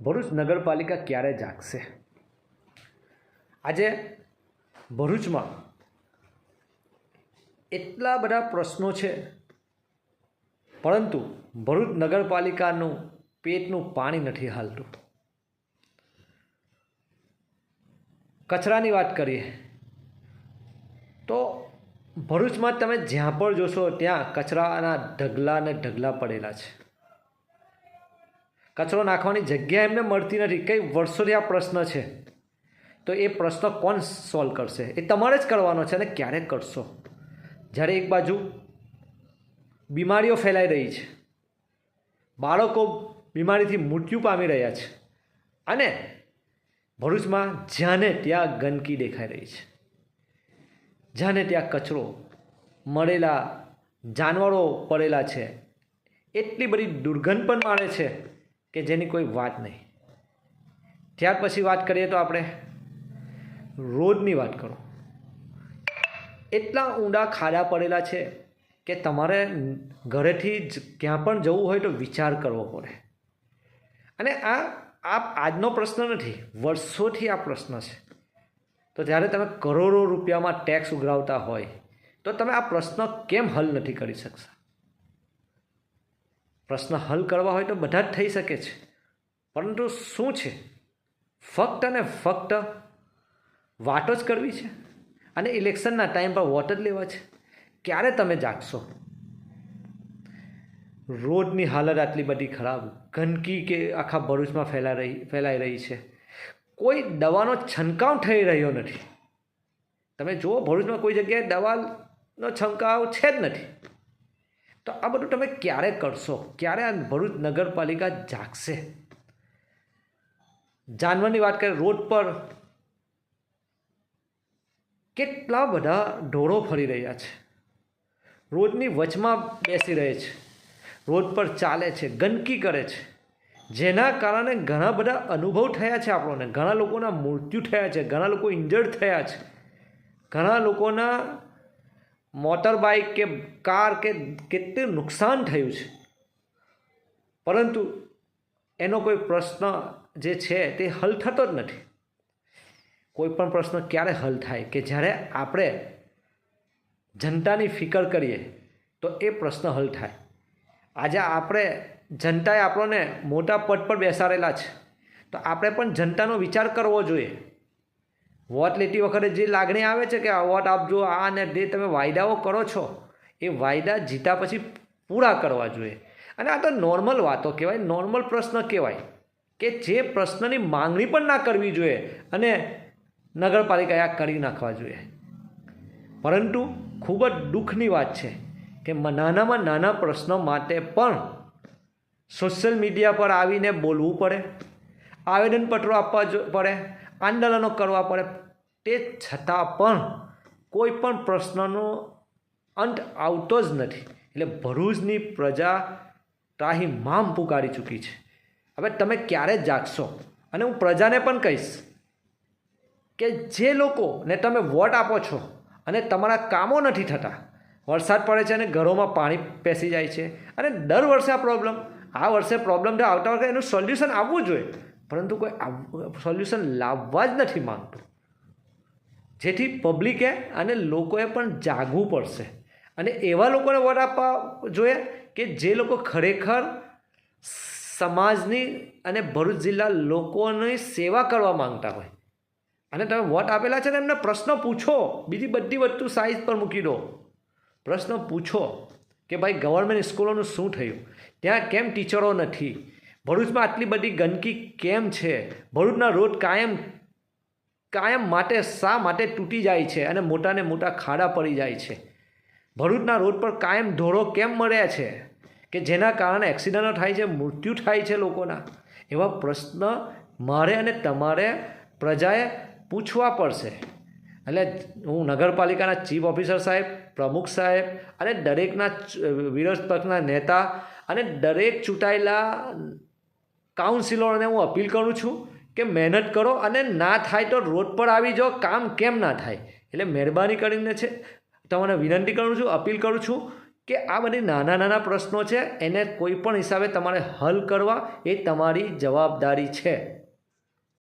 ભરૂચ નગરપાલિકા ક્યારે જાગશે? આજે ભરૂચમાં એટલા બધા પ્રશ્નો છે. પરંતુ ભરૂચ નગરપાલિકાનું પેટનું પાણી નથી હાલતું. કચરાની વાત કરીએ, તો ભરૂચમાં તમે જ્યાં પણ જોશો ત્યાં કચરાના ઢગલા ને ઢગલા પડેલા છે. કચરો નાખવાની જગ્યા એમને મળતી નથી. કઈ વર્ષોથી આ પ્રશ્ન છે? તો એ પ્રશ્ન કોણ સોલ્વ કરશે? એ તમારે જ કરવાનો છે અને ક્યારે કરશો? જ્યારે એક બાજુ બીમારીઓ ફેલાઈ રહી છે. બાળકો બીમારીથી મૃત્યુ પામી રહ્યા છે. અને ભરૂચમાં જ્યાંને ત્યાં ગંદકી દેખાઈ રહી છે. જ્યાંને ત્યાં કચરો મળેલા, જાનવરો પડેલા છે. એટલી બધી દુર્ગંધ પણ માણે છે. કે જેની કોઈ વાત નહીં. ત્યાર પછી વાત કરીએ તો આપણે રોડની વાત કરો. એટલા ઊંડા ખાડા પડેલા છે કે તમારે ઘરેથી જ ક્યાં પણ જવું હોય તો વિચાર કરવો પડે. અને આ આ આજનો પ્રશ્ન નથી, વર્ષોથી આ પ્રશ્ન છે. તો જ્યારે તમે કરોડો રૂપિયામાં ટેક્સ ઉઘરાવતા હોય, તો તમે આ પ્રશ્ન કેમ હલ નથી કરી શકતા? પ્રશ્ન હલ કરવા હોય તો બધા જ થઈ શકે છે. પરંતુ શું છે? ફક્ત અને ફક્ત વાતો જ કરવી છે? અને ઇલેક્શનના ટાઈમ પર વોટ જ લેવા છે? ક્યારે તમે જાગશો? રોડની હાલત આટલી બધી ખરાબ, ગંદકી કે આખા ભરૂચમાં ફેલાઈ રહી ફેલાઈ રહી છે. કોઈ દવાનો છંટકાવ થઈ રહ્યો નથી. તમે જુઓ, ભરૂચમાં કોઈ જગ્યાએ દવાનો છંટકાવ છે જ નથી. તો આ બધું તમે ક્યારે કરશો? ક્યારે આ ભરૂચ નગરપાલિકા જાગશે? જાનવરની વાત કરીએ, રોડ પર કેટલા બધા ઢોરો ફરી રહ્યા છે. રોડની વચમાં બેસી રહે છે. રોડ પર ચાલે છે, ગંદકી કરે છે. જેના કારણે ઘણા બધા અનુભવ થયા છે આપણને. ઘણા લોકોના મૃત્યુ થયા છે, ઘણા લોકો ઇન્જર્ડ થયા છે. ઘણા લોકોના મોટર બાઇક કે કાર કે કેટલું નુકસાન થયું છે. પરંતુ એનો કોઈ પ્રશ્ન જે છે તે હલ થતો જ નથી. કોઈ પણ પ્રશ્ન ક્યારે હલ થાય કે જ્યારે આપણે જનતાની ફિકર કરીએ તો એ પ્રશ્ન હલ થાય. આજે આપણે જનતાએ આપણને મોટા પદ પર બેસાડેલા છે. તો આપણે પણ જનતાનો વિચાર કરવો જોઈએ. વોટ લેતી વખતે જે લાગણી આવે છે કે આ વોટ આપજો આ ને જે તમે વાયદાઓ કરો છો, એ વાયદા જીતા પછી પૂરા કરવા જોઈએ. અને આ તો નોર્મલ વાતો કહેવાય નોર્મલ પ્રશ્ન કહેવાય કે જે પ્રશ્નની માંગણી પણ ના કરવી જોઈએ અને નગરપાલિકાએ આ કરી નાખવા જોઈએ. પરંતુ ખૂબ જ દુઃખની વાત છે કે નાનામાં નાના પ્રશ્નો માટે પણ સોશિયલ મીડિયા પર આવીને બોલવું પડે, આવેદનપત્રો આપવા જો પડે આંદોલનો કરવા પડે. તે છતાં પણ કોઈ પણ પ્રશ્નનો અંત આવતો જ નથી. એટલે ભરૂચની પ્રજા ત્રાહી મામ પુકારી ચૂકી છે. હવે તમે ક્યારે જાગશો? અને હું પ્રજાને પણ કહીશ કે જે લોકોને તમે વોટ આપો છો અને તમારા કામો નથી થતા, વરસાદ પડે છે અને ઘરોમાં પાણી પેસી જાય છે અને દર વર્ષે આ પ્રોબ્લેમ આ વર્ષે પ્રોબ્લેમ આવતા વખતે એનું સોલ્યુશન આવવું જોઈએ. પરંતુ કોઈ સોલ્યુશન લાવવા જ નથી માંગતું. જેથી પબ્લિકે અને લોકોએ પણ જાગવું પડશે. અને એવા લોકોને વોટ આપવા જોઈએ કે જે લોકો ખરેખર સમાજની અને ભરૂચ જિલ્લા લોકોની સેવા કરવા માંગતા હોય. અને તમે વોટ આપેલા છે ને એમને પ્રશ્ન પૂછો. બીજી બધી વસ્તુ સાઈઝ પર મૂકી દો. પ્રશ્ન પૂછો કે ભાઈ ગવર્મેન્ટ સ્કૂલોનું શું થયું? ત્યાં કેમ ટીચરો નથી? ભરૂચમાં આટલી બધી ગંદકી કેમ છે? ભરૂચના રોડ કાયમ કાયમ માટે શા માટે તૂટી જાય છે અને મોટાને મોટા ખાડા પડી જાય છે? ભરૂચના રોડ પર કાયમ ધોળો કેમ મળ્યા છે? કે જેના કારણે એક્સિડન્ટો થાય છે, મૃત્યુ થાય છે લોકોના? એવા પ્રશ્ન મારે અને તમારે પ્રજાએ પૂછવા પડશે. એટલે હું નગરપાલિકાના ચીફ ઓફિસર સાહેબ, પ્રમુખ સાહેબ અને દરેકના વિરોધ પક્ષના નેતા અને દરેક ચૂંટાયેલા કાઉન્સિલરોને હું અપીલ કરું છું કે મહેનત કરો અને ના થાય તો રોડ પર આવી જાઓ, કામ કેમ ના થાય? એટલે મહેરબાની કરીને છે, તમને વિનંતી કરું છું, અપીલ કરું છું કે આ બધી નાના નાના પ્રશ્નો છે, એને કોઈ પણ હિસાબે તમારે હલ કરવા એ તમારી જવાબદારી છે.